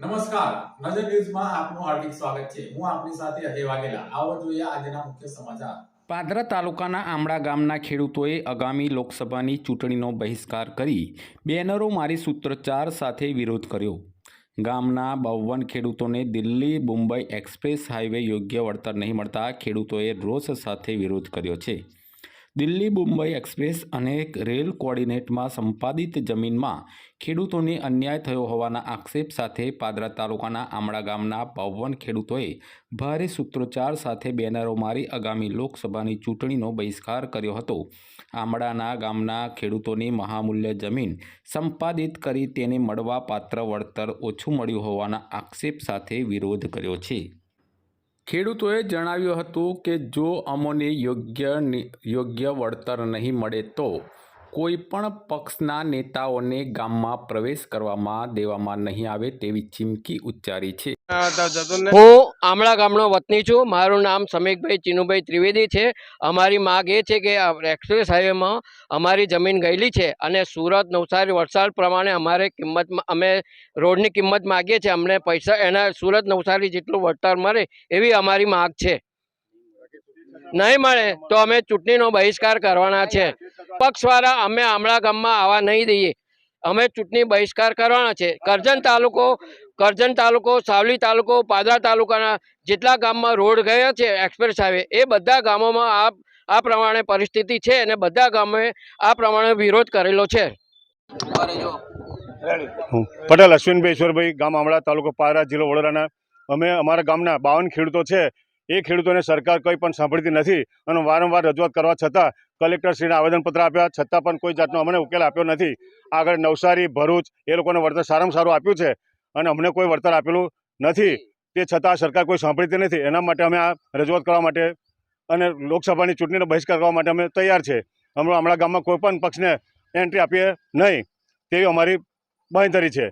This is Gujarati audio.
નમસ્કાર. નજર ન્યૂઝમાં આપનું હાર્દિક સ્વાગત છે. હું આપની સાથે અજય વાઘેલા. આવો જોઈએ આજના મુખ્ય સમાચાર. પાદરા તાલુકાના આમળા ગામના ખેડૂતોએ આગામી લોકસભાની ચૂંટણીનો બહિષ્કાર કરી બેનરો મારી સૂત્રોચ્ચાર સાથે વિરોધ કર્યો. ગામના બાવન ખેડૂતોને દિલ્હી મુંબઈ એક્સપ્રેસ હાઈવે યોગ્ય વળતર નહીં મળતા ખેડૂતોએ રોષ સાથે વિરોધ કર્યો છે. દિલ્હી મુંબઈ એક્સપ્રેસ અને રેલ કોર્ડિનેટમાં સંપાદિત જમીનમાં ખેડૂતોને અન્યાય થયો હોવાના આક્ષેપ સાથે પાદરા તાલુકાના આમળા ગામના બાવન ખેડૂતોએ ભારે સૂત્રોચ્ચાર સાથે બેનરો મારી આગામી લોકસભાની ચૂંટણીનો બહિષ્કાર કર્યો હતો. આમળાના ગામના ખેડૂતોની મહામૂલ્ય જમીન સંપાદિત કરી તેને મળવા પાત્ર વળતર ઓછું મળ્યું હોવાના આક્ષેપ સાથે વિરોધ કર્યો છે. ખેડૂતોએ જણાવ્યું હતું કે જો અમોને યોગ્ય યોગ્ય વળતર નહીં મળે તો કોઈ પણ પક્ષના નેતાઓને ગામમાં પ્રવેશ કરવામાં દેવામાં નહીં આવે તેવી ચીમકી ઉચ્ચારી છે. હું આમળા ગામનો વતની છું. મારું નામ સમીકભાઈ ચીનુભાઈ ત્રિવેદી છે. અમારી માગ એ છે કે એક્સપ્રેસ હાઈવેમાં અમારી જમીન ગયેલી છે અને સુરત નવસારી વલસાડ પ્રમાણે અમારે કિંમતમાં અમે રોડની કિંમત માગીએ છીએ. અમને પૈસા એના સુરત નવસારી જેટલું વળતર મળે એવી અમારી માગ છે. નહીં મળે તો અમે ચૂંટણીનો બહિષ્કાર કરવાના છે. પક્ષવાળા અમે આમળા ગામમાં આવવા નહીં દઈએ. અમે ચૂંટણી બહિષ્કાર કરવાના છે. કરજણ તાલુકો કરજણ તાલુકો સાવલી તાલુકો પાદરા તાલુકાના જેટલા ગામમાં રોડ ગયા છે એક્સપ્રેસ હાઈવે એ બધા ગામોમાં આ આ પ્રમાણે પરિસ્થિતિ છે અને બધા ગામે આ પ્રમાણે વિરોધ કરેલો છે. હું પટેલ અશ્વિનભાઈ ઈશ્વરભાઈ ગામ આમળા તાલુકો પારા જિલ્લો વડોદરાના. અમે અમારા ગામના બાવન ખેડૂતો છે. એ ખેડૂતોને સરકાર કંઈ પણ સાંભળતી નથી અને વારંવાર રજૂઆત કરવા છતાં કલેક્ટરશ્રીને આવેદનપત્ર આપ્યા છતાં પણ કોઈ જાતનો અમને ઉકેલ આપ્યો નથી. આગળ નવસારી ભરૂચ એ લોકોને વળતર સારામાં સારું આપ્યું છે. અને અમને કોઈ વળતર આપેલું નથી. તે છતાં સરકાર કોઈ સાંભળતી નથી. એના માટે અમે આ રજૂઆત કરવા માટે અને લોકસભાની ચૂંટણીનો બહિષ્કાર કરવા માટે અમે તૈયાર છે. અમે હમણાં ગામમાં કોઈ પણ પક્ષને એન્ટ્રી આપીએ નહીં. તેવી અમારી બાંયધરી છે.